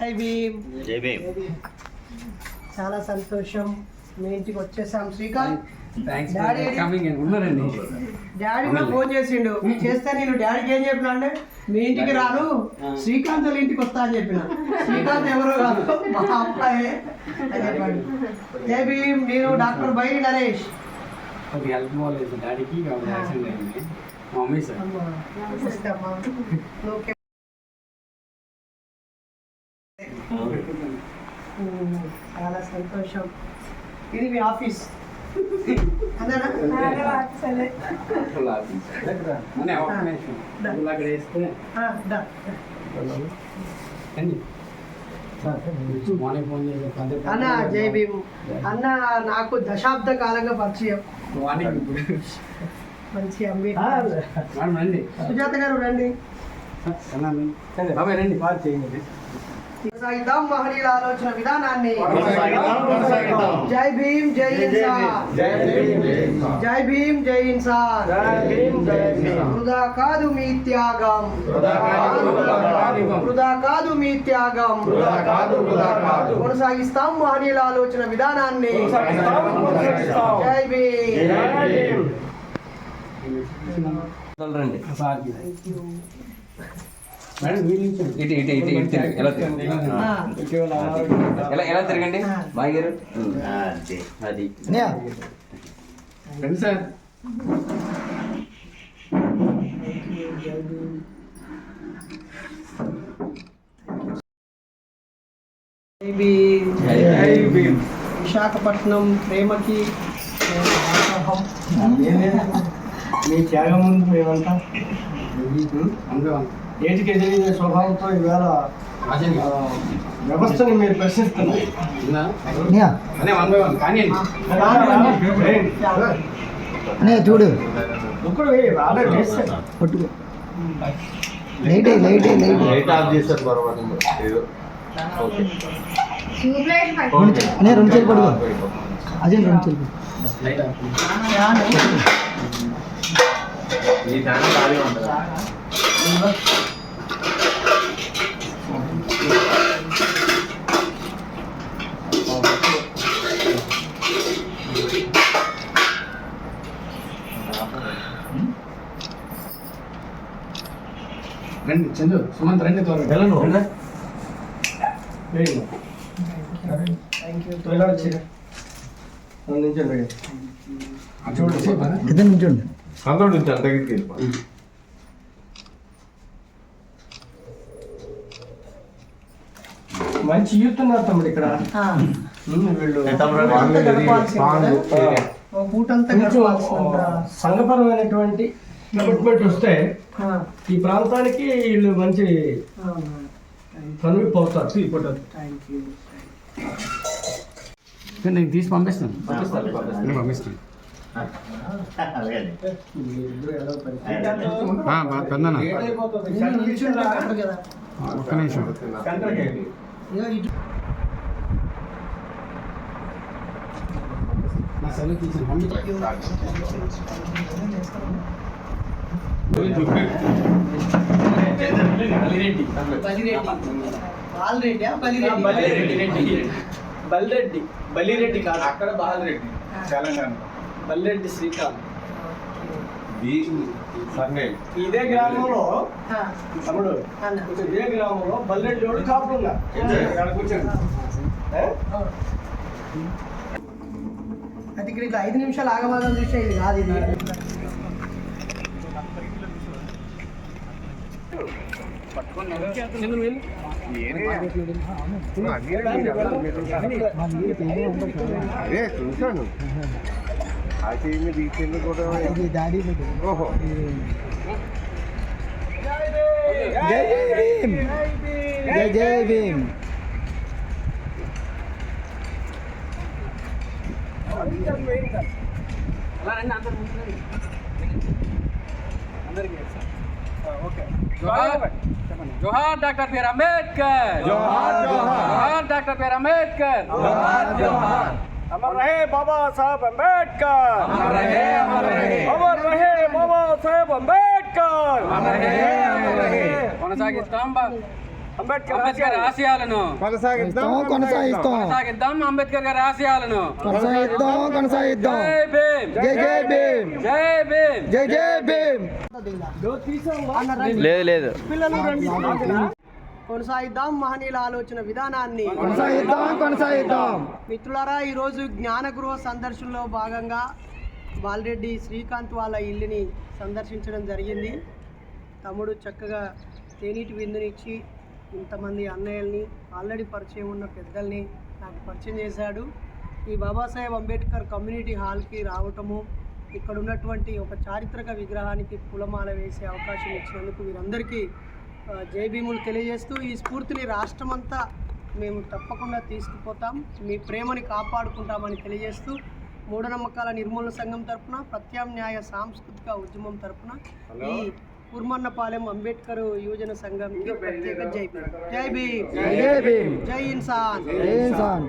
జై భీమ్. జై భీమ్. చాలా సంతోషం. మీ ఇంటికి వచ్చేసాం. శ్రీకాంత్ డాడీ డాడీ కూడా ఫోన్ చేసిండు. చేస్తే నేను. డాడీకి ఏం చెప్పిన అంటే మీ ఇంటికి రాను. శ్రీకాంత్ వాళ్ళ ఇంటికి వస్తా అని చెప్పిన. శ్రీకాంత్ ఎవరో కాదు. మా అబ్బాయే అని చెప్పాడు. జై భీమ్. నేను డాక్టర్ బైరి నరేష్. హెల్ప్ బాగాలేదు డాడీకి మమ్మీ సార్. అమ్మా, చాలా సంతోషం. ఇది మీ ఆఫీస్. అన్న జై భీమ్. అన్న నాకు దశాబ్ద కాలంగా పరిచయం. మంచి రండి. సుజాత గారు రండి. రండి. బాగా చేయండి. కొనసాగిద్దాం మహనీయుల ఆలోచన విధానాన్ని. జై భీమ్ జై ఇన్సాన్. జై భీమ్ జై ఇన్సాన్. వృధా కాదు మీ త్యాగం. వృధా కాదు, మీ త్యాగం. కొనసాగిస్తాం మహనీయుల ఆలోచన విధానాన్ని. జై భీమ్. రండి. ఇటు ఇటు ఇటు ఇటు తిరగండి. ఎలా తిరగండి ఎలా ఎలా గారు. అది. సార్. విశాఖపట్నం ప్రేమకి. మీ త్యాగం ముందు మేమంతా. అందులో. ఏటికి ఎదిరిన స్వభావంతో ఈవేళ వ్యవస్థని మీరు ప్రశ్నిస్తున్నారు. అనే వన్ బై వన్ కానీ నే చూడు. ఇప్పుడు ఆల్రెడీ వేస్తాను పట్టుకో. Light light light. Light off చేశారు ఏదో. ఓకే. రెండు చేతులు అదే రెండు చేతులు లైట్ ఈ ఛానల్ ఖాళీ ఉంటుంది రండి చందు సుమంత్ రండి త్వరగా. థ్యాంక్ యూ త్వరగా వచ్చి నించండి అటు చూడండి నుంచోండి. అందరూ దగ్గరికి మంచి యూత్ ఉన్నారు తమ్ముడు ఇక్కడ. వీళ్ళు. పూటంతా? సంఘపరమైనటువంటి కమిట్మెంట్ వస్తే ఈ ప్రాంతానికి వీళ్ళు మంచి అవునా. కనువిప్పు అవుతారు యూ నేను తీసి పంపిస్తాను. నేను పంపిస్తాను. కదా. ఒక్క నిమిషం. బలిరెడ్డి బాలరెడ్డి కాదు అక్కడ బాలరెడ్డి తెలంగాణ బలిరెడ్డి శ్రీకాంత్ ఇదే గ్రామంలో తమ్ముడు. ఇదే గ్రామంలో బల్లెడ్డి కాపులు ఉన్నారు కూర్చోండి? అది ఇక్కడ ఇట్లా ఐదు నిమిషాలు ఆగమాగం చూస్తే ఇది కాదు ఇది. అదే చూశాను. ఆ చెయ్యి తీసుకెళ్ళి కూడా డాడీ. ఓహో. జై భీమ్. జై జై భీమ్. జోహార్ డాక్టర్ బిఆర్ అంబేద్కర్ జోహార్, జోహార్. జోహార్ డాక్టర్ బిఆర్ అంబేద్కర్ अमर रहे बाबा साहब अम्बेडकर अमर रहे, अमर रहे। अमर रहे बाबा साहेब अम्बेडकर కొనసాగిస్తాం బా అంబేద్కర్ ఆశయాలను కొనసాగిద్దాం కొనసాగిస్తాం కొనసాగిద్దాం అంబేద్కర్ గారి ఆశయాలను. కొనసాగిద్దాం కొనసాగిద్దాం. జై భీమ్. జై జై భీమ్. జై భీమ్. జై జై భీమ్. లేదు లేదు. పిల్లలు రండి. కొనసాగిద్దాం మహనీయుల ఆలోచన విధానాన్ని. కొనసాగిద్దాం కొనసాగిద్దాం. మిత్రులారా ఈరోజు జ్ఞానగృహ సందర్శనలో భాగంగా బాలరెడ్డి శ్రీకాంత్ వాళ్ళ ఇల్లుని సందర్శించడం జరిగింది. తమ్ముడు చక్కగా తేనీటి విందునిచ్చి ఇంతమంది అన్నయ్యల్ని ఆల్రెడీ పరిచయం ఉన్న పెద్దల్ని నాకు పరిచయం చేశాడు. ఈ బాబాసాహెబ్ అంబేద్కర్ కమ్యూనిటీ హాల్కి రావటము ఇక్కడ ఉన్నటువంటి ఒక చారిత్రక విగ్రహానికి పూలమాల వేసే అవకాశం ఇచ్చినందుకు వీరందరికీ జై భీములు తెలియజేస్తూ ఈ స్ఫూర్తిని రాష్ట్రమంతా మేము తప్పకుండా తీసుకుపోతాం. మీ ప్రేమని కాపాడుకుంటామని తెలియజేస్తూ మూఢనమ్మకాల నిర్మూలన సంఘం తరపున ప్రత్యామ్నాయ సాంస్కృతిక ఉద్యమం తరఫున ఈ కుర్మన్నపాలెం అంబేద్కర్ యువజన సంఘంకి ప్రత్యేక జై భీమ్. జై భీమ్. జై ఇన్సాన్. జై ఇన్సాన్.